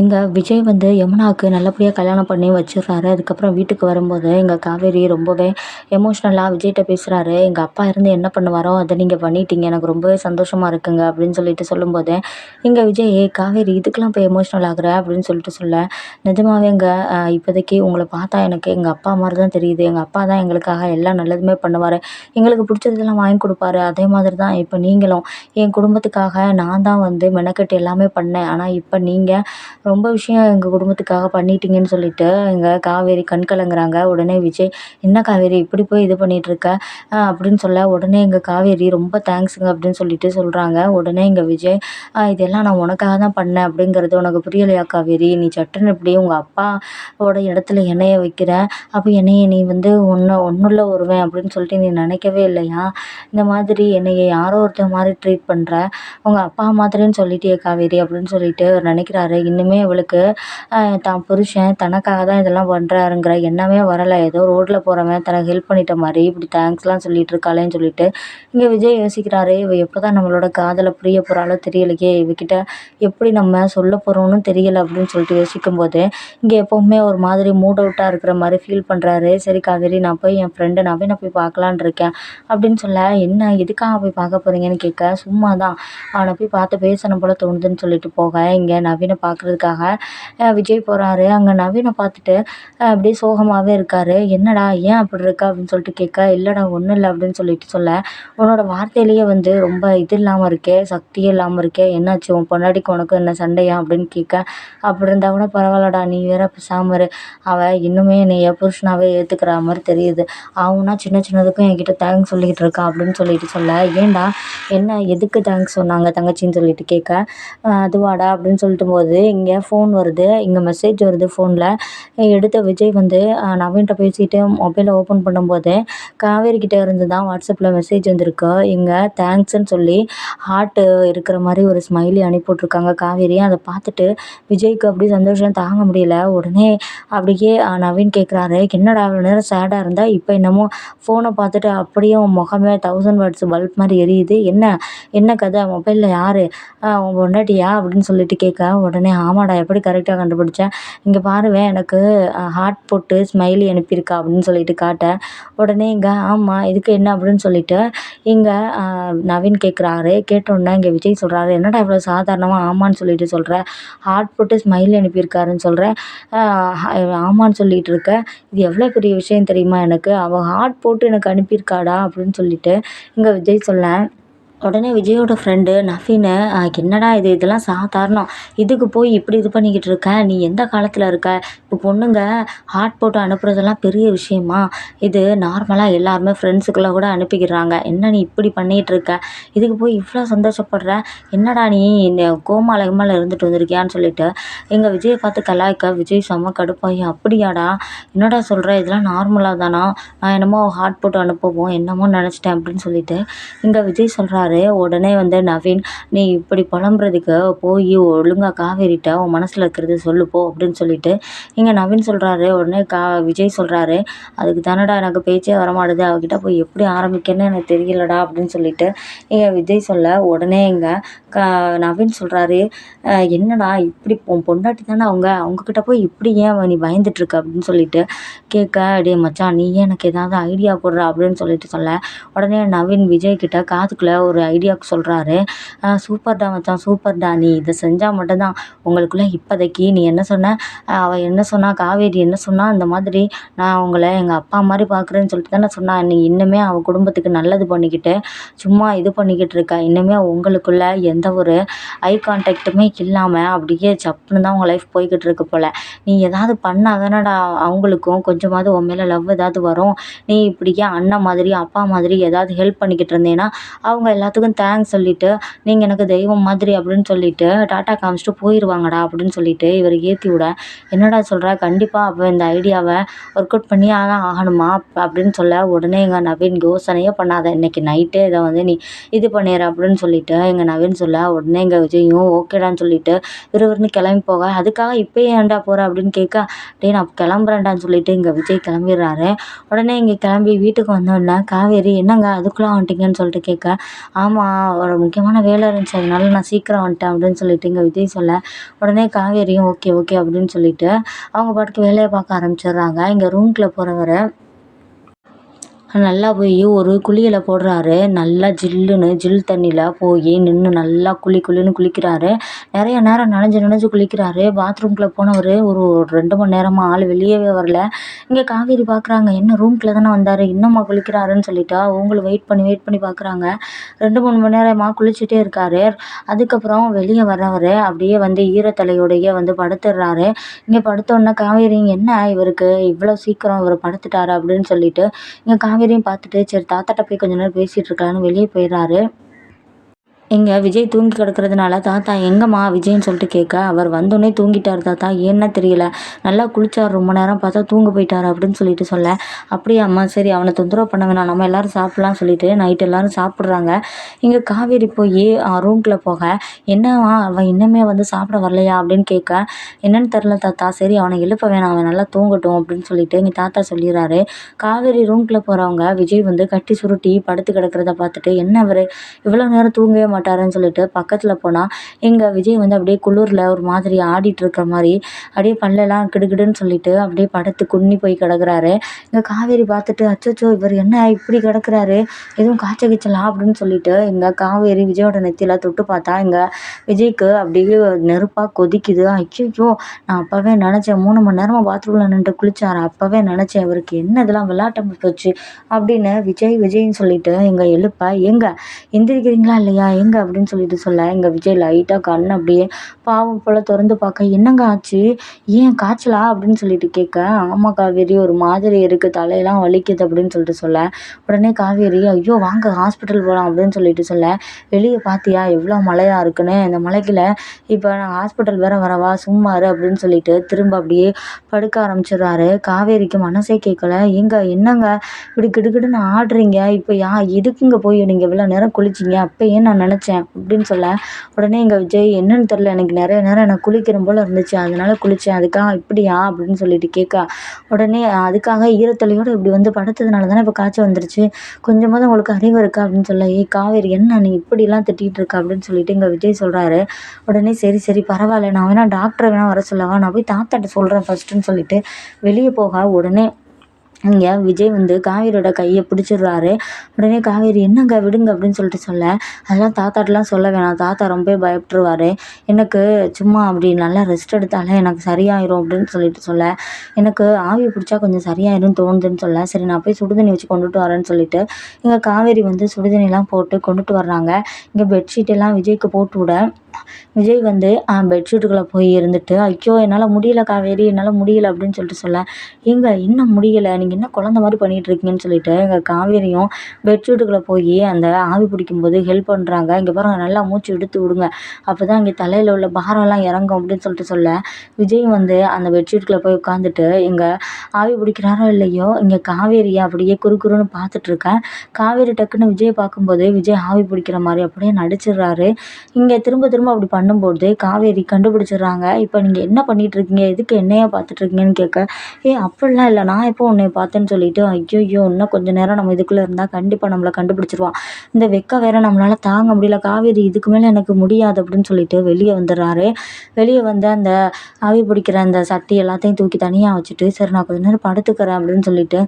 எங்கள் விஜய் வந்து யமுனாவுக்கு நல்லபடியாக கல்யாணம் பண்ணி வச்சிடுறாரு. அதுக்கப்புறம் வீட்டுக்கு வரும்போது எங்கள் காவேரி ரொம்பவே எமோஷ்னலாக விஜய்கிட்ட பேசுகிறாரு எங்கள் அப்பா இருந்து என்ன பண்ணுவாரோ அதை நீங்கள் பண்ணிட்டீங்க. எனக்கு ரொம்பவே சந்தோஷமாக இருக்குங்க அப்படின்னு சொல்லிட்டு சொல்லும்போது எங்கள் விஜய் காவேரி இதுக்கெலாம் இப்போ எமோஷ்னல் ஆகுற? அப்படின்னு சொல்லிட்டு சொல்ல நிஜமாவே எங்கள் இப்போதைக்கு உங்களை பார்த்தா எனக்கு எங்கள் அப்பா மாதிரி தான் தெரியுது. எங்கள் அப்பா தான் எங்களுக்காக எல்லாம் நல்லதுமே பண்ணுவார். எங்களுக்கு பிடிச்சதெல்லாம் வாங்கி கொடுப்பாரு. அதே மாதிரி தான் இப்போ நீங்களும் என் குடும்பத்துக்காக நான் தான் வந்து மெனக்கெட்டு எல்லாமே பண்ணேன். ஆனால் இப்போ நீங்கள் ரொம்ப விஷயம் எங்கள் குடும்பத்துக்காக பண்ணிட்டீங்கன்னு சொல்லிட்டு எங்கள் காவேரி கண் கலங்குறாங்க. உடனே விஜய் என்ன காவேரி இப்படி போய் இது பண்ணிகிட்ருக்க அப்படின்னு சொல்ல உடனே எங்கள் காவேரி ரொம்ப தேங்க்ஸுங்க அப்படின்னு சொல்லிட்டு சொல்கிறாங்க உடனே எங்கள் விஜய் இதெல்லாம் நான் உனக்காக தான் பண்ணேன் அப்படிங்கிறது உனக்கு புரியலையா காவேரி? நீ சட்டுன்னு இப்படி உங்கள் அப்பாவோட இடத்துல என்னைய வைக்கிற அப்போ என்னைய நீ வந்து ஒன்று ஒன்றுள்ள வருவேன் அப்படின்னு சொல்லிட்டு நீ நினைக்கவே இல்லையா? இந்த மாதிரி என்னைய யாரோ ஒருத்தர் மாதிரி ட்ரீட் பண்ணுற உங்கள் அப்பா மாதிரின்னு சொல்லிட்டியே காவேரி அப்படின்னு சொல்லிட்டு நினைக்கிறாரு. இன்னுமே இன்னுமே அவளுக்கு தான் புருஷன் தனக்காக தான் இதெல்லாம் பண்ணுறாருங்கிற எண்ணமே வரலை. ஏதோ ரோட்டில் போகிறவன் தனக்கு ஹெல்ப் பண்ணிட்ட மாதிரி இப்படி தேங்க்ஸ்லாம் சொல்லிட்டு இருக்காளேன்னு சொல்லிட்டு இங்கே விஜய் யோசிக்கிறாரு. இவ எப்போ தான் நம்மளோட காதலை புரிய போகிறாளோ தெரியலையே. இவகிட்ட எப்படி நம்ம சொல்ல போகிறோம்னு தெரியலை அப்படின்னு சொல்லிட்டு யோசிக்கும் போது இங்கே எப்போவுமே ஒரு மாதிரி மூட் அவுட்டாக இருக்கிற மாதிரி ஃபீல் பண்ணுறாரு சரி காவேரி நான் போய் என் ஃப்ரெண்டு நான் போய் பார்க்கலான் இருக்கேன். அப்படின்னு சொல்ல என்ன எதுக்காக போய் பார்க்க போகிறீங்கன்னு கேட்க? சும்மா தான் அவனை போய் பார்த்து பேசணும் போல் தோணுதுன்னு சொல்லிட்டு போக. இங்கே நவீனை பார்க்குறதுக்கு பார்க்கறதுக்காக விஜய் போகிறாரு அங்கே நவீனை பார்த்துட்டு அப்படியே சோகமாகவே இருக்கார். என்னடா ஏன் அப்படி இருக்க? அப்படின்னு சொல்லிட்டு கேட்க இல்லைடா ஒன்றும் இல்லை அப்படின்னு சொல்லிட்டு சொல்ல உன்னோட வார்த்தையிலேயே வந்து ரொம்ப இது இல்லாமல் இருக்கே சக்தியே இல்லாமல் இருக்கே என்னாச்சு? உன் பொண்டாட்டிக்கு உனக்கு என்ன சண்டையா? அப்படின்னு கேட்க அப்படி இருந்தால் கூட பரவாயில்லடா நீ வேற பேசாமரு அவள் இன்னுமே என்னைய புருஷனாகவே ஏற்றுக்கிற மாதிரி தெரியுது. அவனா சின்ன சின்னதுக்கும் என்கிட்ட தேங்க்ஸ் சொல்லிக்கிட்டு இருக்கா? அப்படின்னு சொல்லிட்டு சொல்ல ஏன்டா என்ன எதுக்கு தேங்க்ஸ் சொன்னாங்க? தங்கச்சின்னு சொல்லிட்டு கேட்க அதுவாடா? அப்படின்னு சொல்லிட்டு போது இங்கே இங்கே ஃபோன் வருது இங்கே மெசேஜ் வருது ஃபோனில் எடுத்த விஜய் வந்து நவீன்கிட்ட பேசிட்டு மொபைலை ஓப்பன் பண்ணும்போது காவேரி கிட்டே இருந்து தான் வாட்ஸ்அப்பில் மெசேஜ் வந்திருக்கு. இங்கே தேங்க்ஸ்ன்னு சொல்லி ஹார்ட்டு இருக்கிற மாதிரி ஒரு ஸ்மைலி அனுப்பி விட்ருக்காங்க காவேரி. அதை பார்த்துட்டு விஜய்க்கு அப்படியே சந்தோஷம் தாங்க முடியல. உடனே அப்படியே நவீன் கேட்குறாரு என்னடா அவ்வளோ நேரம் சேடாக இருந்தால் இப்போ என்னமோ ஃபோனை பார்த்துட்டு அப்படியே உன் முகமே தௌசண்ட் வேர்ட்ஸ் பல்ப் மாதிரி எரியுது. என்ன என்ன கதை? மொபைலில் யார்? உன் பொண்டாட்டியா? அப்படின்னு சொல்லிட்டு கேட்க உடனே ஆமாம் ஆமாடா எப்படி கரெக்டாக கண்டுபிடிச்சேன் இங்கே பாருவேன் எனக்கு ஹார்ட் போட்டு ஸ்மைலி அனுப்பியிருக்கா அப்படின்னு சொல்லிட்டு காட்ட. உடனே இங்கே ஆமாம் இதுக்கு என்ன அப்படின்னு சொல்லிட்டு இங்கே நவீன் கேட்குறாரு கேட்டோன்னே இங்கே விஜய் சொல்கிறாரு என்னடா இவ்வளோ சாதாரணமாக ஆமான்னு சொல்லிட்டு சொல்கிற ஹார்ட் போட்டு ஸ்மைலி அனுப்பியிருக்காருன்னு சொல்கிறேன் ஆமான்னு சொல்லிட்டு இருக்க. இது எவ்வளோ பெரிய விஷயம் தெரியுமா எனக்கு? அவள் ஹார்ட் போட்டு எனக்கு அனுப்பியிருக்காடா? அப்படின்னு சொல்லிட்டு இங்கே விஜய் சொல்ல உடனே விஜயோட ஃப்ரெண்டு நஃபின்னு என்னடா இது? இதெல்லாம் சாதாரணம். இதுக்கு போய் இப்படி இது பண்ணிக்கிட்டு இருக்க? நீ எந்த காலத்தில் இருக்க? இப்போ பொண்ணுங்க ஹாட் போட்டு அனுப்புறதெல்லாம் பெரிய விஷயமா? இது நார்மலாக எல்லாருமே ஃப்ரெண்ட்ஸுக்குள்ளே கூட அனுப்பிக்கிறாங்க. என்ன நீ இப்படி பண்ணிகிட்டு இருக்க? இதுக்கு போய் இவ்வளோ சந்தோஷப்படுற? என்னடா நீ இந்த கோமால கிமால இருந்துட்டு வந்திருக்கியான்னு சொல்லிட்டு எங்கள் விஜயை பார்த்து கலாய்க்க விஜய் செம்ம கடுப்பாகி அப்படியாடா? என்னடா சொல்கிற இதெல்லாம் நார்மலாக தானா? நான் என்னமோ ஹாட் போட்டு அனுப்புவோம் என்னமோ நினச்சிட்டேன் அப்படின்னு சொல்லிட்டு இங்கே விஜய் சொல்கிறாரு சொல்கிறாரு உடனே வந்து நவீன் நீ இப்படி புலம்புறதுக்கு போய் ஒழுங்காக காவேரிட்ட உன் மனசில் இருக்கிறது சொல்லு போ அப்படின்னு சொல்லிட்டு இங்கே நவீன் சொல்கிறாரு உடனே கா விஜய் சொல்கிறாரு அதுக்கு தானடா எனக்கு பேச்சே வரமாட்டுது. அவகிட்ட போய் எப்படி ஆரம்பிக்கன்னு எனக்கு தெரியலடா அப்படின்னு சொல்லிட்டு இங்கே விஜய் சொல்ல உடனே இங்கே கா நவீன் சொல்கிறாரு என்னடா இப்படி உன் பொண்டாட்டி தானே அவங்க? அவங்கக்கிட்ட போய் இப்படி ஏன் நீ பயந்துட்டுருக்க? அப்படின்னு சொல்லிட்டு கேட்க டே மச்சான் நீ எனக்கு ஏதாவது ஐடியா போடுற அப்படின்னு சொல்லிட்டு சொல்ல. உடனே நவீன் விஜய் கிட்ட காதுக்குள்ளே ஒரு ஐடியாவுக்கு சொல்கிறாரு சூப்பர்டா மச்சான் சூப்பர்டா நீ இதை செஞ்சால் மட்டும்தான் உங்களுக்குள்ளே இப்போதைக்கு நீ என்ன சொன்ன? அவள் என்ன சொன்னா? காவேரி என்ன சொன்னா? இந்த மாதிரி நான் அவங்கள எங்கள் அப்பா மாதிரி பார்க்குறேன்னு சொல்லிட்டு தானே சொன்னா. நீ இன்னுமே அவள் குடும்பத்துக்கு நல்லது பண்ணிக்கிட்டு சும்மா இது பண்ணிக்கிட்டு இருக்க? இன்னுமே உங்களுக்குள்ள எந்த ஒரு ஐ கான்டாக்ட்டுமே இல்லாமல் அப்படியே சப்புன்னு தான் உங்கள் லைஃப் போய்கிட்டு இருக்கு போல். நீ ஏதாவது பண்ணால் தானடா. அவங்களுக்கும் கொஞ்சமாவது உன் மேலே லவ் ஏதாவது வரும். நீ இப்படியே அண்ணன் மாதிரி அப்பா மாதிரி ஏதாவது ஹெல்ப் பண்ணிக்கிட்டு இருந்தேன்னா அவங்க எல்லாத்துக்கும் தேங்க்ஸ் சொல்லிட்டு நீங்கள் எனக்கு தெய்வம் மாதிரி அப்படின்னு சொல்லிட்டு டாட்டா காமிச்சிட்டு போயிடுவாங்கடா அப்படின்னு சொல்லிட்டு இவர் ஏற்றி விட என்னடா சொல்கிற கண்டிப்பாக அப்போ இந்த ஐடியாவை ஒர்க் அவுட் பண்ணி ஆனால் ஆகணுமா? அப்படின்னு சொல்ல உடனே எங்கள் நவீன் யோசனையே பண்ணாத இன்றைக்கி நைட்டே இதை வந்து நீ இது பண்ணிடுற அப்படின்னு சொல்லிட்டு எங்கள் நவீன் சொல்ல உடனே எங்கள் விஜயும் ஓகேடான்னு சொல்லிட்டு விறுவிறுன்னு கிளம்பி போக. அதுக்காக இப்போயே ஏன்டா போகிற அப்படின்னு கேட்க டே நான் கிளம்புறேன்டான்னு சொல்லிட்டு இங்கே விஜய் கிளம்பிடுறாரு. உடனே இங்கே கிளம்பி வீட்டுக்கு வந்தோடனே காவேரி என்னங்க? அதுக்குள்ளே வந்துட்டீங்கன்னு சொல்லிட்டு கேட்க ஆமாம் ஒரு முக்கியமான வேலை இருந்துச்சு. அதனால நான் சீக்கிரம் வந்துட்டேன் அப்படின்னு சொல்லிட்டு இங்கே விஜய் சொல்ல உடனே காவேரியும் ஓகே ஓகே அப்படின்னு சொல்லிட்டு அவங்க பாட்டுக்கு வேலையை பார்க்க ஆரம்பிச்சிடுறாங்க. இங்கே ரூம்குள்ளே போகிறவரை நல்லா போய் ஒரு குழியில் போடுறாரு. நல்லா ஜில்லுன்னு ஜில் தண்ணியில் போய் நின்று நல்லா குளி குளின்னு குளிக்கிறாரு. நிறைய நேரம் நனைஞ்சு நனைஞ்சு குளிக்கிறாரு. பாத்ரூம்குள்ளே போனவர் ஒரு ரெண்டு மணி நேரமாக ஆள் வெளியவே வரல. இங்கே காவேரி பார்க்குறாங்க என்ன ரூம்குள்ளே தானே வந்தார்? இன்னும்மா குளிக்கிறாருன்னு சொல்லிட்டா. அவங்களும் வெயிட் பண்ணி வெயிட் பண்ணி பார்க்குறாங்க ரெண்டு மூணு மணி நேரமாக குளிச்சுட்டே இருக்காரு. அதுக்கப்புறம் வெளியே வர்றவர் அப்படியே வந்து ஈரத்தலையோடையே வந்து படுத்துடுறாரு. இங்கே படுத்தோடனே காவேரி என்ன இவருக்கு? இவ்வளோ சீக்கிரம் இவர் படுத்துட்டாரு அப்படின்னு சொல்லிட்டு இங்கே காவேரி காவேரியும் பார்த்துட்டு சரி தாத்தாட்ட போய் கொஞ்ச நேரம் பேசிகிட்டு இருக்கலான்னு வெளியே போயிடுறாரு. இங்கே விஜய் தூங்கி கிடக்கிறதுனால தாத்தா எங்கம்மா விஜய்ன்னு சொல்லிட்டு கேட்க அவர் வந்தோடனே தூங்கிட்டார் தாத்தா. ஏன்னா தெரியல. நல்லா குளிச்சார். ரொம்ப நேரம் பார்த்தா தூங்க போயிட்டார் அப்படின்னு சொல்லிட்டு சொல்ல. அப்படியே அம்மா. சரி அவனை தொந்தரவு பண்ண வேணாம். நம்ம எல்லோரும் சாப்பிட்லாம் சொல்லிட்டு நைட் எல்லாரும் சாப்பிட்றாங்க. இங்கே காவேரி போய் ரூம்குள்ளே போக என்னவா அவன் இன்னுமே வந்து சாப்பிட வரலையா? அப்படின்னு கேட்க என்னன்னு தெரில தாத்தா. சரி அவனை எழுப்ப வேணாம். அவன் நல்லா தூங்கட்டும் அப்படின்னு சொல்லிட்டு எங்கள் தாத்தா சொல்லிடுறாரு காவேரி ரூம்குள்ளே போகிறவங்க விஜய் வந்து கட்டி சுருட்டி படுத்து கிடக்கிறத பார்த்துட்டு என்ன அவர் இவ்வளோ நேரம் தூங்கவே மாட்டேன். மாட்டாருன்னு சொல்லிட்டு பக்கத்தில் போனால் எங்கள் விஜய் வந்து அப்படியே குளிரில் ஒரு மாதிரி ஆடிட்டு இருக்கிற மாதிரி அப்படியே பல்லெல்லாம் கிடுகிடுன்னு சொல்லிட்டு அப்படியே படுத்து குன்னி போய் கிடக்குறாரு. இங்கே காவேரி பார்த்துட்டு அச்சோ இவர் என்ன இப்படி கிடக்குறாரு? எதுவும் காய்ச்சல் கீச்சலா அப்படின்னு சொல்லிட்டு இங்கே காவேரி விஜயோட நெத்தியில் தொட்டு பார்த்தா இங்கே விஜய்க்கு அப்படியே நெருப்பாக கொதிக்குது. ஐயோ நான் அப்போவே நினச்சேன் மூணு மணி நேரமாக பாத்ரூமில் நின்று குளிச்சார்? அப்போவே நினச்சேன் இவருக்கு என்ன இதெல்லாம் விளாட்டம் போச்சு அப்படின்னு விஜய் விஜய்ன்னு சொல்லிட்டு எங்கள் எழுப்ப எங்க எந்திரிக்கிறீங்களா இல்லையா? எங்க அப்படின்னு சொல்லிட்டு சொல்ல எங்கள் விஜய் லைட்டாக கண் அப்படியே பாவம் போல் திறந்து பார்க்க என்னங்க ஆச்சு? ஏன் காய்ச்சலா? அப்படின்னு சொல்லிட்டு கேட்க ஆமாம் காவேரி ஒரு மாதிரி இருக்குது தலையெல்லாம் வலிக்குது அப்படின்னு சொல்லிட்டு சொல்ல. உடனே காவேரி ஐயோ வாங்க ஹாஸ்பிட்டல் போகலாம் அப்படின்னு சொல்லிட்டு சொல்ல. வெளியே பார்த்தியா எவ்வளோ மழையாக இருக்குன்னு இந்த மலைக்கில் இப்போ நான் ஹாஸ்பிட்டல் வேற வரவா சும்மாரு அப்படின்னு சொல்லிட்டு திரும்ப அப்படியே படுக்க ஆரம்பிச்சிடுறாரு. காவேரிக்கு மனசே கேட்கல. எங்க என்னங்க? இப்படி கிடுகிடுன்னு ஆடுறீங்க இப்போ யா எதுக்குங்க போய் நீங்கள் இவ்வளோ நேரம் குளிச்சிங்க? அப்போயே நான் நினச்சேன். அப்படின்னு சொல்ல உடனே எங்கள் விஜய் என்னன்னு தெரில எனக்கு நிறைய நேரம் எனக்கு குளிக்கணும் போல் இருந்துச்சு. அதனால குளித்தேன் அதுக்காக இப்படியா? அப்படின்னு சொல்லிட்டு கேட்க. உடனே அதுக்காக ஈரத்தலையோடு இப்படி வந்து படுத்ததுனால தானே இப்போ காய்ச்சல் வந்துருச்சு. கொஞ்சமாவது உங்களுக்கு அறிவு இருக்கா? அப்படின்னு சொல்ல ஏய் காவேரி என்ன நீ இப்படிலாம் திட்டிகிட்டு இருக்க? அப்படின்னு சொல்லிட்டு எங்கள் விஜய் சொல்கிறாரு உடனே சரி சரி பரவாயில்ல. நான் வேணால் டாக்டரை வேணால் வர சொல்லவா? நான் போய் தாத்தாட்ட சொல்கிறேன் ஃபஸ்ட்டுன்னு சொல்லிட்டு வெளியே போக. உடனே இங்கே விஜய் வந்து காவேரியோட கையை பிடிச்சிடுறாரு. உடனே காவேரி என்னங்க விடுங்க அப்படின்னு சொல்லிட்டு சொல்ல. அதெல்லாம் தாத்தாட்டெலாம் சொல்ல வேணாம். தாத்தா ரொம்ப பயப்படுவார் எனக்கு சும்மா அப்படி நல்லா ரெஸ்ட் எடுத்தாலே எனக்கு சரியாயிரும் அப்படின்னு சொல்லிட்டு சொல்ல. எனக்கு ஆவி பிடிச்சா கொஞ்சம் சரியாயிரும் தோணுதுன்னு சொல்ல. சரி நான் போய் சுடுதண்ணி வச்சு கொண்டுட்டு வரேன்னு சொல்லிட்டு. இங்கே காவேரி வந்து சுடுதண்ணிலாம் போட்டு கொண்டுட்டு வர்றாங்க. இங்கே பெட்ஷீட்டெல்லாம் விஜய்க்கு போட்டு விட. விஜய் வந்து பெட்ஷீட்டுக்குள்ளே போய் இருந்துட்டு ஐயோ என்னால் முடியல காவேரி என்னால் முடியல அப்படின்னு சொல்லிட்டு சொல்ல. ஏங்க இன்னும் முடியலை. நீங்கள் என்ன குழந்த மாதிரி பண்ணிகிட்டு இருக்கீங்கன்னு சொல்லிட்டு எங்கள் காவேரியும் பெட்ஷீட்டுக்குள்ளே போய் அந்த ஆவி பிடிக்கும்போது ஹெல்ப் பண்ணுறாங்க இங்கே பாருங்கள் நல்லா மூச்சு எடுத்து விடுங்க. அப்போ தான் இங்கே தலையில் உள்ள பாரம்லாம் இறங்கும் அப்படின்னு சொல்லிட்டு சொல்ல. விஜய் வந்து அந்த பெட்ஷீட்டுக்குள்ளே போய் உட்காந்துட்டு இங்கே ஆவி பிடிக்கிறாரோ இல்லையோ இங்கே காவேரியை அப்படியே குறு குறுன்னு பார்த்துட்ருக்கேன் காவேரி டக்குன்னு விஜயை பார்க்கும்போது விஜய் ஆவி பிடிக்கிற மாதிரி அப்படியே நடிச்சிடுறாரு. இங்கே திரும்ப திரும்ப திரும்ப அப்படி பண்ணும்போது காவேரி கண்டுபிடிச்சிடுறாங்க. இப்போ நீங்கள் என்ன பண்ணிகிட்ருக்கீங்க எதுக்கு என்னையா பார்த்துட்ருக்கீங்கன்னு கேட்க ஏ அப்படிலாம் இல்லை. நான் எப்போ உன்னை பார்த்தேன்னு சொல்லிட்டு ஐயோ இன்னும் கொஞ்சம் நேரம் நம்ம இதுக்குள்ளே இருந்தால் கண்டிப்பாக நம்மளை கண்டுபிடிச்சிருவான். இந்த வெக்க வேற நம்மளால் தாங்க முடியல. காவேரி இதுக்கு மேலே எனக்கு முடியாது அப்படின்னு சொல்லிட்டு வெளியே வந்துடுறாரு. வெளியே வந்து அந்த ஆவி பிடிக்கிற அந்த சட்டி எல்லாத்தையும் தூக்கி தனியாக வச்சுட்டு சரி நான் கொஞ்ச நேரம் படுத்துக்கிறேன் அப்படின்னு சொல்லிட்டு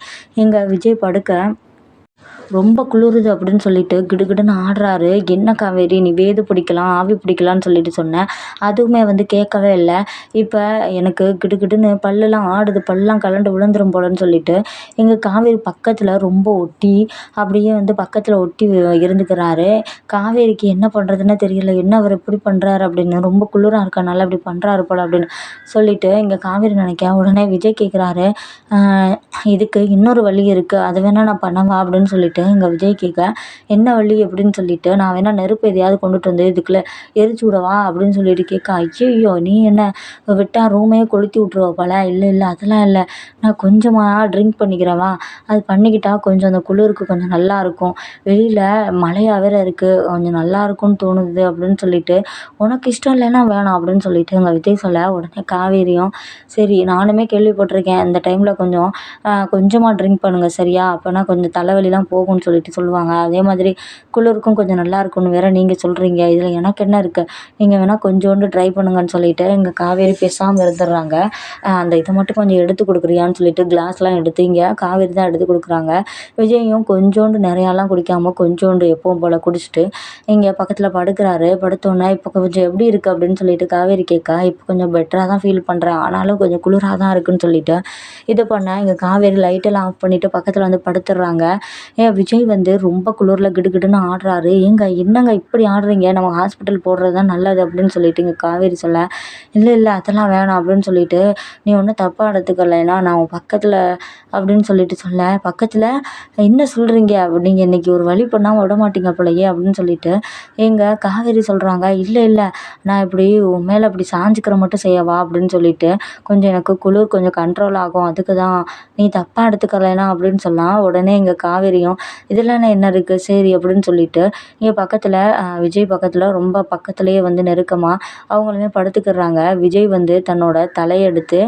எங்கள் விஜய் படுக்க ரொம்ப குளிருது அப்படின்னு சொல்லிட்டு கிடுகிடுன்னு ஆடுறாரு. என்ன காவேரி நீ வேது பிடிக்கலாம் ஆவி பிடிக்கலான்னு சொல்லிட்டு சொன்னேன் அதுவுமே வந்து கேட்கவே இல்லை. இப்போ எனக்கு கிடுகிடுன்னு பல்லெல்லாம் ஆடுது பல்லெலாம் கலண்டு விழுந்துரும் போலன்னு சொல்லிட்டு எங்கள் காவேரி பக்கத்தில் ரொம்ப ஒட்டி அப்படியே வந்து பக்கத்தில் ஒட்டி இருந்துக்கிறாரு. காவேரிக்கு என்ன பண்ணுறதுன்னு தெரியல. என்ன அவர் இப்படி பண்ணுறாரு அப்படின்னு ரொம்ப குளிராக இருக்கனால அப்படி பண்ணுறாரு போல் அப்படின்னு சொல்லிட்டு இங்கே காவேரி நினைக்க உடனே விஜய் கேட்குறாரு இதுக்கு இன்னொரு வழி இருக்குது அதை வேணால் நான் பண்ணவா? அப்படின்னு அப்படின்னு சொல்லிட்டு எங்கள் விஜய் கேட்க என்ன வழி அப்படின்னு சொல்லிட்டு நான் வேணா நெருப்பு எதையாவது கொண்டுட்டு வந்து இதுக்குள்ளே எரிச்சு விடவா? அப்படின்னு சொல்லிட்டு கேட்க ஐயோ நீ என்ன விட்டால் ரூமையே கொளுத்தி விட்ருவா போல? இல்லை இல்லை அதெல்லாம் இல்லை. நான் கொஞ்சமாக ட்ரிங்க் பண்ணிக்கிறவா? அது பண்ணிக்கிட்டா கொஞ்சம் அந்த குளிருக்கு கொஞ்சம் நல்லா இருக்கும். வெளியில் மழையாக வேற இருக்குது கொஞ்சம் நல்லா இருக்கும்னு தோணுது. அப்படின்னு சொல்லிட்டு உனக்கு இஷ்டம் இல்லைன்னா வேணாம். அப்படின்னு சொல்லிட்டு எங்கள் விஜய் சொல்ல உடனே காவேரியும் சரி நானுமே கேள்விப்பட்டிருக்கேன். இந்த டைமில் கொஞ்சம் கொஞ்சமாக ட்ரிங்க் பண்ணுங்கள் சரியா? அப்போனா கொஞ்சம் தலைவலிலாம் போகும்னு சொல்லிட்டு சொல்லுவாங்க. அதே மாதிரி குளிருக்கும் கொஞ்சம் நல்லா இருக்கும்னு வேற நீங்கள் சொல்கிறீங்க இதில் எனக்கு என்ன இருக்குது நீங்கள் வேணால் கொஞ்சோண்டு ட்ரை பண்ணுங்கன்னு சொல்லிட்டு எங்கள் காவேரி பேசாமல் இருந்துடுறாங்க. அந்த இதை மட்டும் கொஞ்சம் எடுத்து கொடுக்குறியான்னு சொல்லிட்டு கிளாஸ்லாம் எடுத்து இங்கே காவேரி தான் எடுத்து கொடுக்குறாங்க. விஜயும் கொஞ்சோண்டு நிறையாலாம் குடிக்காமல் கொஞ்சோண்டு எப்பவும் போல் குடிச்சிட்டு இங்கே பக்கத்தில் படுக்கிறாரு. படுத்தோன்னே இப்போ கொஞ்சம் எப்படி இருக்குது அப்படின்னு சொல்லிட்டு காவேரி கேட்க இப்போ கொஞ்சம் பெட்டராக தான் ஃபீல் பண்ணுறேன் ஆனாலும் கொஞ்சம் குளிராக தான் இருக்குன்னு சொல்லிட்டு இது பண்ண. இங்கே காவேரி லைட்டெல்லாம் ஆஃப் பண்ணிவிட்டு பக்கத்தில் வந்து படுத்துடுறாங்க. ஏன் விஜய் வந்து ரொம்ப குளிரில் கிடுகிடுன்னு ஆடுறாரு. ஏங்க என்னங்க இப்படி ஆடுறீங்க? நம்ம ஹாஸ்பிட்டல் போடுறது தான் நல்லது அப்படின்னு சொல்லிட்டு இங்கே காவேரி சொல்ல இல்லை இல்லை அதெல்லாம் வேணாம் அப்படின்னு சொல்லிட்டு நீ ஒன்றும் தப்பாக எடுத்துக்கலைன்னா நான் உன் பக்கத்தில் அப்படின்னு சொல்லிட்டு சொல்ல பக்கத்தில் என்ன சொல்கிறீங்க நீங்கள் இன்றைக்கி ஒரு வழி பண்ணால் விட மாட்டீங்க போலயே அப்படின்னு சொல்லிட்டு எங்கள் காவேரி சொல்கிறாங்க இல்லை இல்லை நான் இப்படி உன் மேலே இப்படி சாஞ்சிக்கிற மட்டும் செய்யவா? அப்படின்னு சொல்லிட்டு கொஞ்சம் எனக்கு குளிர் கொஞ்சம் கண்ட்ரோல் ஆகும். அதுக்கு தான் நீ தப்பாக எடுத்துக்கலைனா அப்படின்னு சொன்னால் உடனே எங்கள் காவேரி தெரியும். இதில் என்ன இருக்குது சரி அப்படின்னு சொல்லிட்டு இங்கே பக்கத்தில் விஜய் பக்கத்தில் ரொம்ப பக்கத்துலேயே வந்து நெருக்கமாக அவங்களுமே படுத்துக்கிடுறாங்க விஜய் வந்து தன்னோட தலையெடுத்து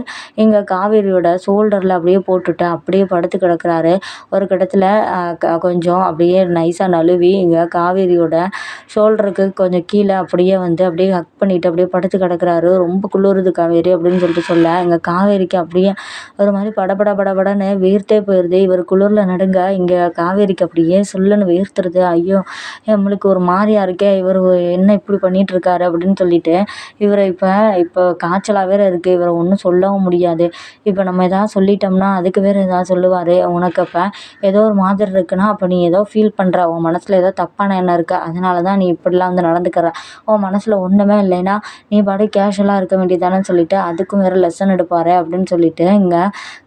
இங்கே காவேரியோட ஷோல்டரில் அப்படியே போட்டுட்டு அப்படியே படுத்து கிடக்குறாரு. ஒரு கிடத்துல கொஞ்சம் அப்படியே நைஸாக நழுவி இங்கே காவேரியோட ஷோல்டருக்கு கொஞ்சம் கீழே அப்படியே வந்து அப்படியே ஹக் பண்ணிட்டு அப்படியே படுத்து கிடக்குறாரு. ரொம்ப குளிருது காவேரி அப்படின்னு சொல்லிட்டு சொல்ல எங்கள் காவேரிக்கு அப்படியே ஒரு மாதிரி படபட படபடன்னு வீர்த்தே போயிடுது இவர் குளிரில் நடுங்க இங்கே காவேரிக்கு அப்படியே சொல்லுன்னு வேர்த்துருது ஐயோ நம்மளுக்கு ஒரு மாதிரியா இருக்கே இவர் என்ன இப்படி பண்ணிகிட்ருக்காரு அப்படின்னு சொல்லிட்டு இவரை இப்போ இப்போ காய்ச்சலாக வேற இருக்குது இவரை ஒன்றும் சொல்லவும் முடியாது. இப்போ நம்ம எதாவது சொல்லிட்டோம்னா அதுக்கு வேறு ஏதாவது சொல்லுவார். உனக்கு அப்போ ஏதோ ஒரு மாதிரி இருக்குன்னா அப்போ நீ ஏதோ ஃபீல் பண்ணுற உன் மனசில் ஏதோ தப்பான எண்ணம் இருக்குது அதனால தான் நீ இப்படிலாம் வந்து நடந்துக்கிற. உன் மனசில் ஒன்றுமே இல்லைன்னா நீ பாடி கேஷுவலாக இருக்க வேண்டியதானேன்னு சொல்லிட்டு அதுக்கும் வேறு லெசன் எடுப்பார் அப்படின்னு சொல்லிட்டு இங்கே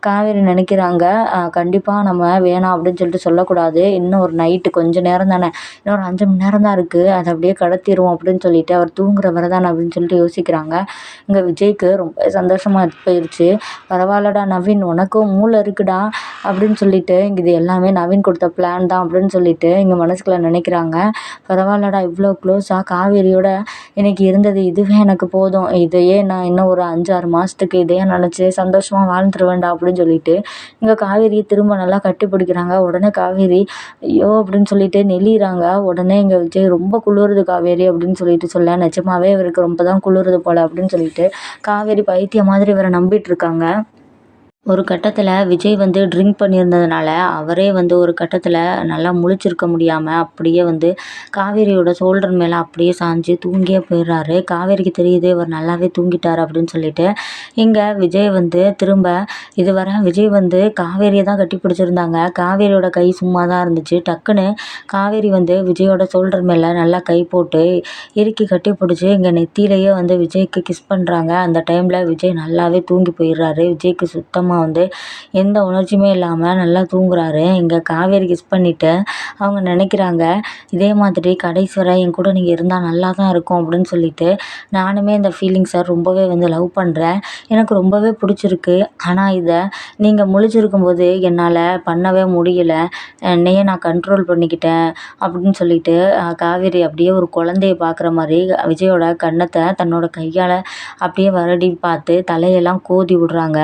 காவேரி நினைக்கிறாங்க. கண்டிப்பாக நம்ம வேணாம் அப்படின்னு சொல்லிட்டு சொல்லக்கூடாது. இன்னும் ஒரு நைட்டு கொஞ்சம் நேரம் தானே. இன்னும் ஒரு அஞ்சு மணி நேரம் தான் இருக்குது அதை அப்படியே கடத்திடுவோம் அப்படின்னு சொல்லிட்டு அவர் தூங்குற வரதானே அப்படின்னு சொல்லிட்டு யோசிக்கிறாங்க. இங்கே விஜய்க்கு ரொம்ப சந்தோஷமாக போயிடுச்சு பரவாயில்லடா நவீன் உனக்கும் மூளை இருக்குடா அப்படின்னு சொல்லிட்டு இங்கே இது எல்லாமே நவீன் கொடுத்த பிளான் தான் அப்படின்னு சொல்லிட்டு இங்கே மனசுக்குள்ளே நினைக்கிறாங்க. பரவாயில்லடா இவ்வளோ க்ளோஸாக காவேரியோட இன்னைக்கு இருந்தது. இதுவே எனக்கு போதும். இதையே நான் இன்னும் ஒரு அஞ்சு ஆறு மாதத்துக்கு இதையே நினச்சி சந்தோஷமாக வாழ்ந்துருவேண்டா அப்படின்னு சொல்லிட்டு இங்கே காவேரியை திரும்ப நல்லா கட்டி பிடிக்கிறாங்க உடனே காவேரி ஐயோ அப்படின்னு சொல்லிட்டு நெளிகிறாங்க உடனே இங்கே விஜய் ரொம்ப குளிருது காவேரி அப்படின்னு சொல்லிட்டு சொல்ல நிஜமாவே இவருக்கு ரொம்ப தான் குளிருது போல் அப்படின்னு சொல்லிட்டு காவேரி பைத்தியம் மாதிரி இவரை நம்பிட்டு இருக்காங்க. ஒரு கட்டத்தில் விஜய் வந்து ட்ரிங்க் பண்ணியிருந்ததுனால அவரே வந்து ஒரு கட்டத்தில் நல்லா முழிச்சிருக்க முடியாமல் அப்படியே வந்து காவேரியோட ஷோல்டர் மேலே அப்படியே சாஞ்சு தூங்கியே போயிடுறாரு. காவேரிக்கு தெரியுது இவர் நல்லாவே தூங்கிட்டார் அப்படின்னு சொல்லிட்டு. இங்கே விஜய் வந்து திரும்ப இதுவரை விஜய் வந்து காவேரியை தான் கட்டி பிடிச்சிருந்தாங்க. காவேரியோட கை சும்மா தான் இருந்துச்சு. டக்குன்னு காவேரி வந்து விஜயோட ஷோல்டர் மேலே நல்லா கை போட்டு இறுக்கி கட்டி பிடிச்சி இங்கே நெத்தியிலேயே வந்து விஜய்க்கு கிஸ் பண்ணுறாங்க அந்த டைமில் விஜய் நல்லாவே தூங்கி போயிடுறாரு. விஜய்க்கு சுத்தமாக அம்மா வந்து எந்த உணர்ச்சியுமே இல்லாமல் நல்லா தூங்குறாரு. இங்கே காவேரி கிஸ் பண்ணிவிட்டு அவங்க நினைக்கிறாங்க இதே மாதிரி கடைசி வரை என் கூட நீங்கள் இருந்தால் நல்லா தான் இருக்கும் அப்படின்னு சொல்லிட்டு நானுமே இந்த ஃபீலிங்ஸை ரொம்பவே வந்து லவ் பண்ணுறேன் எனக்கு ரொம்பவே பிடிச்சிருக்கு. ஆனால் இதை நீங்கள் முழிச்சிருக்கும்போது என்னால் பண்ணவே முடியல. என்னையே நான் கண்ட்ரோல் பண்ணிக்கிட்டேன் அப்படின்னு சொல்லிட்டு காவேரி அப்படியே ஒரு குழந்தைய பார்க்குற மாதிரி விஜயோட கன்னத்தை தன்னோட கையால் அப்படியே வரடி பார்த்து தலையெல்லாம் கோதி விடுறாங்க.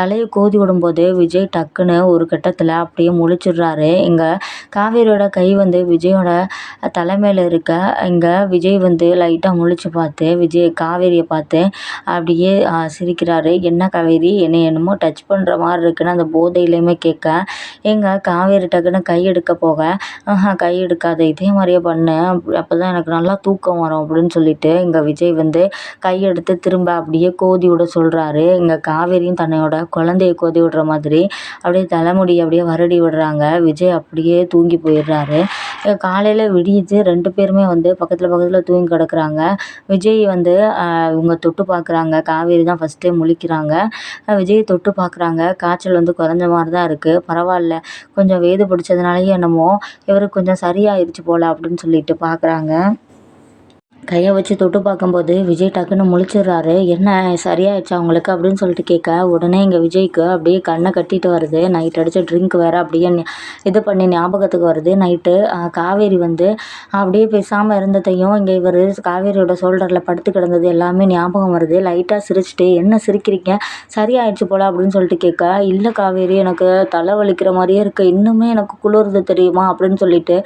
தலையை கோதி விடும்போது விஜய் டக்குன்னு ஒரு கட்டத்தில் அப்படியே முழிச்சிடுறாரு. இங்கே காவேரியோட கை வந்து விஜயோட தலைமையில் இருக்க இங்கே விஜய் வந்து லைட்டாக முழிச்சு பார்த்து விஜய் காவேரியை பார்த்து அப்படியே சிரிக்கிறாரு. என்ன காவேரி? என்னை என்னமோ டச் பண்ணுற மாதிரி இருக்குன்னு அந்த போதையிலையுமே கேட்க எங்கள் காவேரி டக்குன்னு கை எடுக்க போக கை எடுக்காத இதே மாதிரியே பண்ணு அப்போ தான் எனக்கு நல்லா தூக்கம் வரும் அப்படின்னு சொல்லிட்டு இங்கே விஜய் வந்து கையெடுத்து திரும்ப அப்படியே கோதி விட சொல்கிறாரு இங்கே காவேரியும் தன்னையோட குழந்தை குழந்தைய கொதி விடுற மாதிரி அப்படியே தலைமுடி அப்படியே வருடி விடுறாங்க. விஜய் அப்படியே தூங்கி போயிடுறாரு. காலையில் விடியுது ரெண்டு பேருமே வந்து பக்கத்தில் பக்கத்தில் தூங்கி கிடக்குறாங்க. விஜய் வந்து இவங்க தொட்டு பார்க்குறாங்க காவேரி தான் ஃபஸ்ட்டே முழிக்கிறாங்க. விஜய் தொட்டு பார்க்குறாங்க காய்ச்சல் வந்து குறைஞ்ச மாதிரி தான் இருக்குது பரவாயில்ல. கொஞ்சம் வேது பிடிச்சதுனாலயே என்னமோ இவருக்கு கொஞ்சம் சரியாயிருச்சு போல் அப்படின்னு சொல்லிட்டு பார்க்குறாங்க கையை வச்சு தொட்டு பார்க்கும்போது விஜய் டக்குன்னு முழிச்சிடுறாரு. என்ன சரியாயிடுச்சா அவங்களுக்கு அப்படின்னு சொல்லிட்டு கேட்க உடனே எங்கள் விஜய்க்கு அப்படியே கண்ணை கட்டிட்டு வருது. நைட் அடித்த ட்ரிங்க் வேறு அப்படியே இது பண்ணி ஞாபகத்துக்கு வருது. நைட்டு காவேரி வந்து அப்படியே பேசாமல் இருந்ததையும் இங்கே இவர் காவேரியோட ஷோல்டரில் படுத்து கிடந்தது எல்லாமே ஞாபகம் வருது. லைட்டாக சிரிச்சிட்டு என்ன சிரிக்கிறீங்க? சரியாயிடுச்சு போல் அப்படின்னு சொல்லிட்டு கேட்க இல்லை காவேரி எனக்கு தலை வலிக்கிற மாதிரியே இருக்குது இன்னுமே எனக்கு குளிருது தெரியுமா? அப்படின்னு சொல்லிட்டு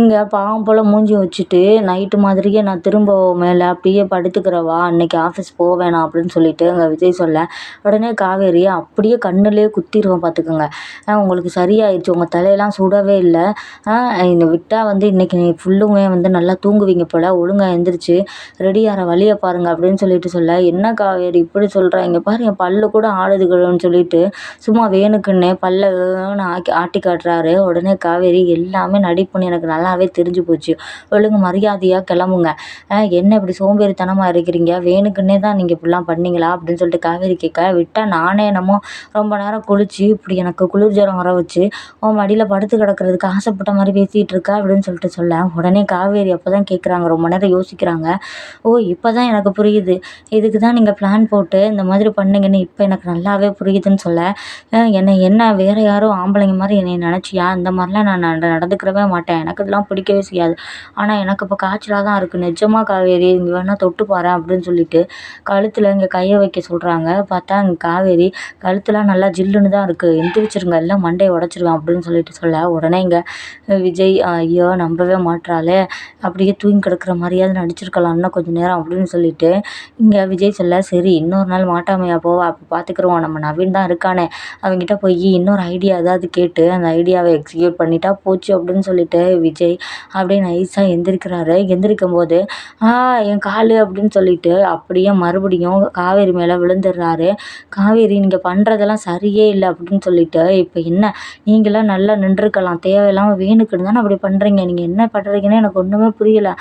இங்கே பாவம் போல் மூஞ்சி வச்சுட்டு நைட்டு மாதிரியே நான் திரும்ப திரும்ப மேலே அப்படியே படுத்துக்கிறவா? அன்னைக்கு ஆஃபீஸ் போக வேணாம் அப்படின்னு சொல்லிட்டு அங்கே விஜய் சொல்ல உடனே காவேரி அப்படியே கண்ணுலேயே குத்திடுவோம் பார்த்துக்கோங்க உங்களுக்கு சரியாயிடுச்சு உங்கள் தலையெல்லாம் சுடவே இல்லை. இந்த விட்டால் வந்து இன்றைக்கி நீ ஃபுல்லுமே வந்து நல்லா தூங்குவீங்க போல் ஒழுங்காக எழுந்திரிச்சு ரெடியாகிற வழியை பாருங்கள் அப்படின்னு சொல்லிட்டு சொல்ல என்ன காவேரி இப்படி சொல்கிறாங்க பாரு என் பல்லு கூட ஆடுதுகள்னு சொல்லிட்டு சும்மா வேணுக்குன்னே பல்ல ஆக்கி ஆட்டி காட்டுறாரு. உடனே காவேரி எல்லாமே நடிப்புன்னு எனக்கு நல்லாவே தெரிஞ்சு போச்சு. ஒழுங்கு மரியாதையாக கிளம்புங்க. என்ன இப்படி சோம்பேறித்தனமாக இருக்கிறீங்க? வேணுக்குன்னே தான் நீங்கள் இப்படிலாம் பண்ணீங்களா? அப்படின்னு சொல்லிட்டு காவேரி கேட்க விட்டால் நானே என்னமோ ரொம்ப நேரம் குளிச்சு இப்படி எனக்கு குளிர் ஜுரம் வர வச்சு உன் மடியில் படுத்து கிடக்கிறதுக்கு ஆசைப்பட்ட மாதிரி பேசிகிட்டு இருக்கா? அப்படின்னு சொல்லிட்டு சொல்ல உடனே காவேரி அப்போ தான் கேட்குறாங்க ரொம்ப நேரம் யோசிக்கிறாங்க. ஓ இப்போ தான் எனக்கு புரியுது. இதுக்கு தான் நீங்கள் பிளான் போட்டு இந்த மாதிரி பண்ணீங்கன்னு இப்போ எனக்கு நல்லாவே புரியுதுன்னு சொல்ல என்னை என்ன வேறு யாரும் ஆம்பளைங்க மாதிரி என்னை நினச்சியா? இந்த மாதிரிலாம் நான் நடந்துக்கிறவே மாட்டேன். எனக்கு இதெல்லாம் பிடிக்கவே செய்யாது. ஆனால் எனக்கு இப்போ காய்ச்சலாக தான் இருக்குது நிஜமாக காவேரி இங்கே வேணால் தொட்டு போகிறேன் அப்படின்னு சொல்லிட்டு கழுத்தில் இங்கே கையை வைக்க சொல்கிறாங்க பார்த்தா அங்கே காவேரி கழுத்துலாம் நல்லா ஜில்லுன்னு தான் இருக்குது எந்திரிச்சிருங்க இல்லை மண்டையை உடச்சிருவேன் அப்படின்னு சொல்லிட்டு சொல்ல உடனே இங்கே விஜய் ஐயோ நம்பவே மாட்றாளே அப்படியே தூங்கி கிடக்குற மாதிரியாவது நடிச்சிருக்கலாம் இன்னும் கொஞ்சம் நேரம் அப்படின்னு சொல்லிட்டு இங்கே விஜய் சொல்ல சரி இன்னொரு நாள் மாட்டாமையா போவா அப்போ பார்த்துக்குருவோம் நம்ம நவீன் தான் இருக்கானே அவங்ககிட்ட போய் இன்னொரு ஐடியா ஏதாவது கேட்டு அந்த ஐடியாவை எக்ஸிக்யூட் பண்ணிட்டா போச்சு அப்படின்னு சொல்லிட்டு விஜய் அப்படியே நைஸாக எந்திரிக்கிறாரு. எந்திரிக்கும் போது ஆ என் கால் அப்படின்னு சொல்லிட்டு அப்படியே மறுபடியும் காவேரி மேலே விழுந்துடுறாரு. காவேரி நீங்கள் பண்ணுறதெல்லாம் சரியே இல்லை அப்படின்னு சொல்லிட்டு இப்போ என்ன? நீங்களாம் நல்லா நின்றுருக்கலாம். தேவையில்லாமல் வேணுக்குன்னு தானே அப்படி பண்ணுறீங்க நீங்கள் என்ன பண்ணுறீங்கன்னு எனக்கு ஒன்றுமே புரியலை.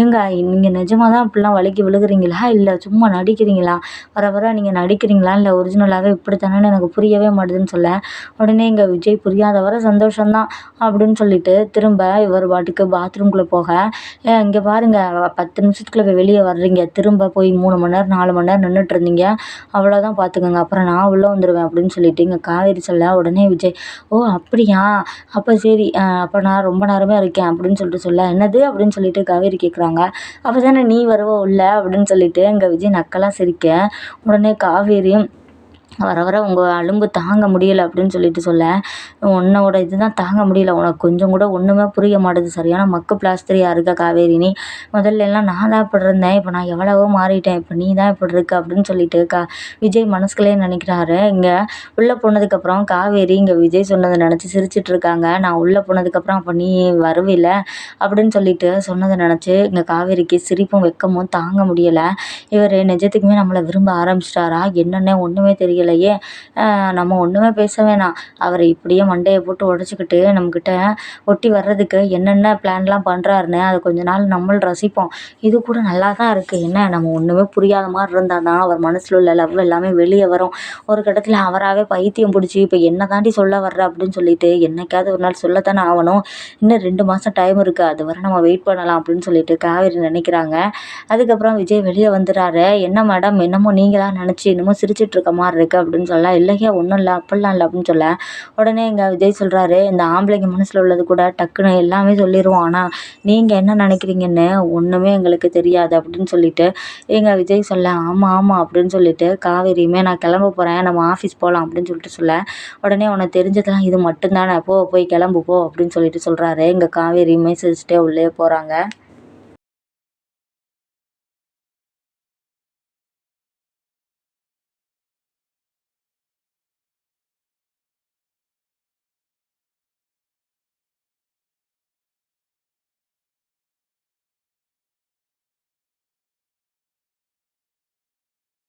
ஏங்க நீங்கள் நிஜமாக தான் அப்படிலாம் வலிக்கு விழுகுறீங்களா? இல்லை சும்மா நடிக்கிறீங்களா? வர வர நீங்கள் நடிக்கிறீங்களா? இல்லை ஒரிஜினலாகவே இப்படித்தானேன்னு எனக்கு புரியவே மாட்டுதுன்னு சொல்ல. உடனே இங்கே விஜய் புரியாத வர சந்தோஷம்தான் அப்படின்னு சொல்லிட்டு திரும்ப இவர் பாட்டுக்கு பாத்ரூம்குள்ளே போக இங்கே பாருங்கள் பத்து நிமிஷத்துக்குள்ளே வெளியே வர்றீங்க. திரும்ப போய் மூணு மணி நேரம் நாலு மணி நேரம் நின்றுட்டு இருந்தீங்க அவ்வளோதான் பார்த்துக்கோங்க அப்புறம் நான் உள்ளே வந்துடுவேன் அப்படின்னு சொல்லிட்டு இங்கே காவேரி சொல்ல உடனே விஜய் ஓ அப்படியா? அப்போ சரி அப்போ நான் ரொம்ப நேரமே இருக்கேன். அப்படின்னு சொல்லிட்டு சொல்ல என்னது? அப்படின்னு சொல்லிட்டு காவேரி கேட்குறாங்க அப்போ தானே நீ வருவோ இல்லை அப்படின்னு சொல்லிட்டு இங்கே விஜய் நக்கலாக சிரிக்க. உடனே காவேரியும் வர வர உங்கள் அலும்பு தாங்க முடியலை அப்படின்னு சொல்லிட்டு சொல்ல. உன்னோட இது தான் தாங்க முடியல. உனக்கு கொஞ்சம் கூட ஒன்றுமே புரிய மாட்டுது. சரியான மக்கு பிளாஸ்திரியா இருக்க காவேரி நீ. முதல்ல எல்லாம் நான் தான் இப்படி இருந்தேன். இப்போ நான் எவ்வளவோ மாறிட்டேன். இப்போ நீ தான் இப்படி இருக்க அப்படின்னு சொல்லிட்டு கா விஜய் மனசுக்குள்ளே நினைக்கிறாரு. இங்கே உள்ளே போனதுக்கப்புறம் காவேரி இங்கே விஜய் சொன்னதை நினச்சி சிரிச்சிட்டு இருக்காங்க. நான் உள்ளே போனதுக்கப்புறம் அப்போ நீ வருவில்ல அப்படின்னு சொல்லிட்டு சொன்னதை நினச்சி இங்கே காவேரிக்கு சிரிப்பும் வெக்கமும் தாங்க முடியலை. இவர் நிஜத்துக்குமே நம்மளை விரும்ப ஆரம்பிச்சிட்டாரா? என்னென்ன ஒன்றுமே தெரியல. முடியலையே. நம்ம ஒன்றுமே பேச வேணாம். அவரை இப்படியே மண்டையை போட்டு உடச்சிக்கிட்டு நம்மக்கிட்ட ஒட்டி வர்றதுக்கு என்னென்ன பிளான்லாம் பண்ணுறாருன்னு அதை கொஞ்ச நாள் நம்மளும் ரசிப்போம். இது கூட நல்லா தான் இருக்குது என்ன நம்ம ஒன்றுமே புரியாத மாதிரி இருந்தால் தான் அவர் மனசில் உள்ள லவ் எல்லாமே வெளியே வரும். ஒரு கட்டத்தில் அவராகவே பைத்தியம் பிடிச்சி இப்போ என்ன தாண்டி சொல்ல வர்ற அப்படின்னு சொல்லிட்டு என்னைக்காவது ஒரு நாள் சொல்லத்தானே ஆகணும். இன்னும் ரெண்டு மாதம் டைம் இருக்குது அது வரை நம்ம வெயிட் பண்ணலாம் அப்படின்னு சொல்லிட்டு காவேரி நினைக்கிறாங்க. அதுக்கப்புறம் விஜய் வெளியே வந்துடுறாரு. என்ன மேடம் என்னமோ நீங்களாக நினச்சி என்னமோ சிரிச்சிட்டு இருக்க மாதிரி இருக்குது இருக்குது அப்படின்னு சொல்ல இல்லையா ஒன்றும் இல்லை அப்படிலாம் இல்லை அப்படின்னு சொல்ல. உடனே எங்கள் விஜய் சொல்கிறாரு இந்த ஆம்பளைங்க மனசில் உள்ளது கூட டக்குன்னு எல்லாமே சொல்லிடுவோம் ஆனால் நீங்கள் என்ன நினைக்கிறீங்கன்னு ஒன்றுமே எங்களுக்கு தெரியாது அப்படின்னு சொல்லிட்டு எங்கள் விஜய் சொல்ல ஆமாம் ஆமாம் அப்படின்னு சொல்லிட்டு காவேரியுமே நான் கிளம்ப போகிறேன் நம்ம ஆஃபீஸ் போகலாம் அப்படின்னு சொல்லிட்டு சொல்ல. உடனே உனக்கு தெரிஞ்சதெல்லாம் இது மட்டும்தானே? போ போய் கிளம்பு போ அப்படின்னு சொல்லிட்டு சொல்கிறாரு எங்கள் காவேரியுமே சிரிச்சிட்டே உள்ளே போகிறாங்க